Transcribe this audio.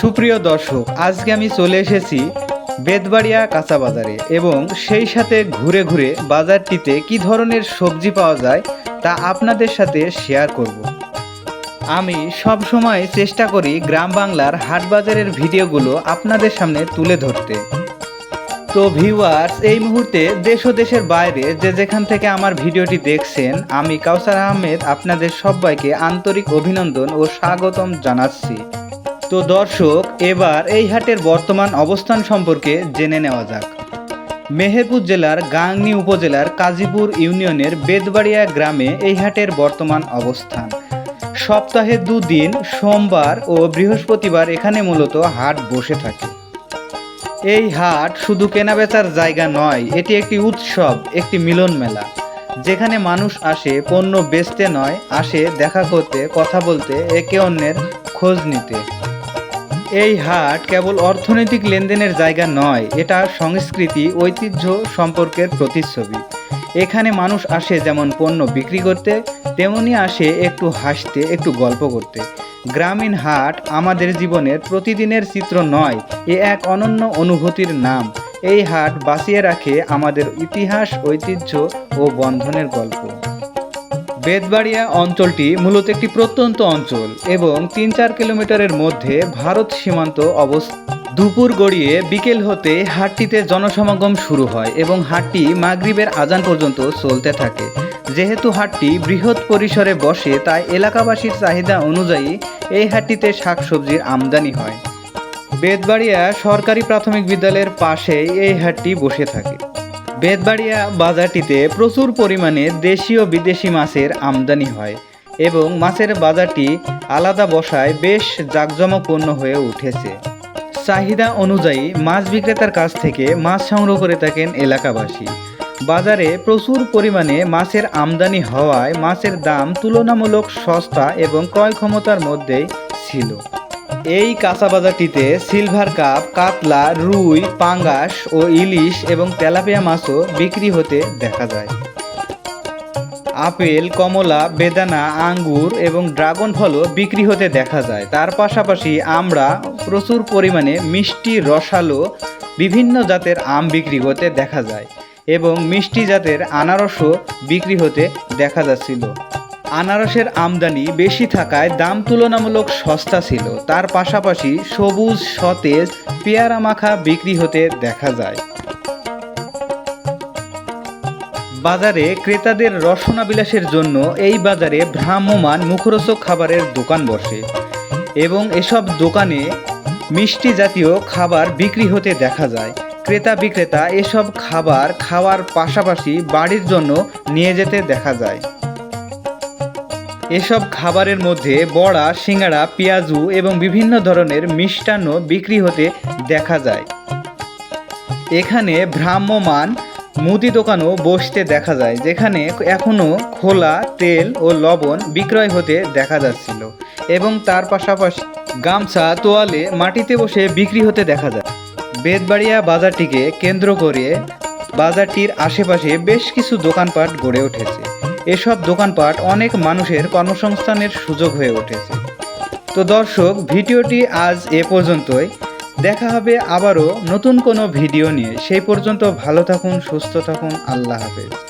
সুপ্রিয় দর্শক, আজকে আমি চলে এসেছি বেদবাড়িয়া কাঁচা বাজারে এবং সেই সাথে ঘুরে ঘুরে বাজারটিতে কি ধরনের সবজি পাওয়া যায় তা আপনাদের সাথে শেয়ার করব। আমি সব সময় চেষ্টা করি গ্রাম বাংলার হাট বাজারের ভিডিওগুলো আপনাদের সামনে তুলে ধরতে। তো ভিউয়ার্স এই মুহূর্তে দেশ ও দেশের বাইরে যে যেখান থেকে আমার ভিডিওটি দেখছেন, আমি কাউসার আহমেদ আপনাদের সবাইকে আন্তরিক অভিনন্দন ও স্বাগতম জানাচ্ছি। তো দর্শক, এবার এই হাটের বর্তমান অবস্থান সম্পর্কে জেনে নেওয়া যাক। মেহেরপুর জেলার গাংনী উপজেলার কাজীপুর ইউনিয়নের বেদবাড়িয়া গ্রামে এই হাটের বর্তমান অবস্থান। সপ্তাহে দুদিন, সোমবার ও বৃহস্পতিবার এখানে মূলত হাট বসে থাকে। এই হাট শুধু কেনাবেচার জায়গা নয়, এটি একটি উৎসব, একটি মিলন মেলা। যেখানে মানুষ আসে, পণ্য বেচতে নয়, আসে দেখা করতে, কথা বলতে, একে অন্যের খোঁজ নিতে। এই হাট কেবল অর্থনৈতিক লেনদেনের জায়গা নয়, এটা সংস্কৃতি, ঐতিহ্য, সম্পর্কের প্রতিচ্ছবি। এখানে মানুষ আসে যেমন পণ্য বিক্রি করতে, তেমনি আসে একটু হাসতে, একটু গল্প করতে। গ্রামীণ হাট আমাদের জীবনের প্রতিদিনের চিত্র নয়, এ এক অনন্য অনুভূতির নাম। এই হাট বাঁচিয়ে রাখে আমাদের ইতিহাস, ঐতিহ্য ও বন্ধনের গল্প। বেদবাড়িয়া অঞ্চলটি মূলত একটি প্রত্যন্ত অঞ্চল এবং তিন চার কিলোমিটারের মধ্যে ভারত সীমান্ত অবস্থা দুপুর গড়িয়ে বিকেল হতে হাটটিতে জনসমাগম শুরু হয় এবং হাটটি মাগরিবের আজান পর্যন্ত চলতে থাকে। যেহেতু হাটটি বৃহৎ পরিসরে বসে, তাই এলাকাবাসীর চাহিদা অনুযায়ী এই হাটটিতে শাকসবজির আমদানি হয়। বেদবাড়িয়া সরকারি প্রাথমিক বিদ্যালয়ের পাশেই এই হাটটি বসে থাকে। বেদবাড়িয়া বাজারটিতে প্রচুর পরিমাণে দেশীয় বিদেশি মাছের আমদানি হয় এবং মাছের বাজারটি আলাদা বসায় বেশ জাঁকজমকপূর্ণ হয়ে উঠেছে। চাহিদা অনুযায়ী মাছ বিক্রেতার কাছ থেকে মাছ সংগ্রহ করে থাকেন এলাকাবাসী। বাজারে প্রচুর পরিমাণে মাছের আমদানি হওয়ায় মাছের দাম তুলনামূলক সস্তা এবং ক্রয় ক্ষমতার মধ্যেই ছিল। এই কাঁচা বাজারটিতে সিলভার কাপ, কাতলা, রুই, পাঙ্গাস ও ইলিশ এবং তেলাপিয়া মাছও বিক্রি হতে দেখা যায়। আপেল, কমলা, বেদানা, আঙ্গুর এবং ড্রাগন ফলও বিক্রি হতে দেখা যায়। তার পাশাপাশি আমরা প্রচুর পরিমাণে মিষ্টি, রসালো, বিভিন্ন জাতের আম বিক্রি হতে দেখা যায় এবং মিষ্টি জাতের আনারসও বিক্রি হতে দেখা যাচ্ছিল। আনারসের আমদানি বেশি থাকায় দাম তুলনামূলক সস্তা ছিল। তার পাশাপাশি সবুজ, সতেজ পেয়ারা মাখা বিক্রি হতে দেখা যায়। বাজারে ক্রেতাদের রসনা বিলাসের জন্য এই বাজারে ভ্রাম্যমান মুখরোচক খাবারের দোকান বসে এবং এসব দোকানে মিষ্টি জাতীয় খাবার বিক্রি হতে দেখা যায়। ক্রেতা বিক্রেতা এসব খাবার খাওয়ার পাশাপাশি বাড়ির জন্য নিয়ে যেতে দেখা যায়। এসব খাবারের মধ্যে বড়া, সিঙ্গাড়া, পেঁয়াজু এবং বিভিন্ন ধরনের মিষ্টান্ন বিক্রি হতে দেখা যায়। এখানে ভ্রাম্যমান মুদি দোকানও বসতে দেখা যায়, যেখানে এখনও খোলা তেল ও লবণ বিক্রয় হতে দেখা যাচ্ছিল এবং তার পাশাপাশি গামছা, তোয়ালে, মাটিতে বসে বিক্রি হতে দেখা যায়। বেদবাড়িয়া বাজারটিকে কেন্দ্র করে বাজারটির আশেপাশে বেশ কিছু দোকানপাট গড়ে উঠেছে। এসব দোকানপাট অনেক মানুষের কর্মসংস্থানের সুযোগ হয়ে উঠেছে। তো দর্শক, ভিডিওটি আজ এ পর্যন্তই। দেখা হবে আবারও নতুন কোনো ভিডিও নিয়ে। সেই পর্যন্ত ভালো থাকুন, সুস্থ থাকুন। আল্লাহ হাফেজ।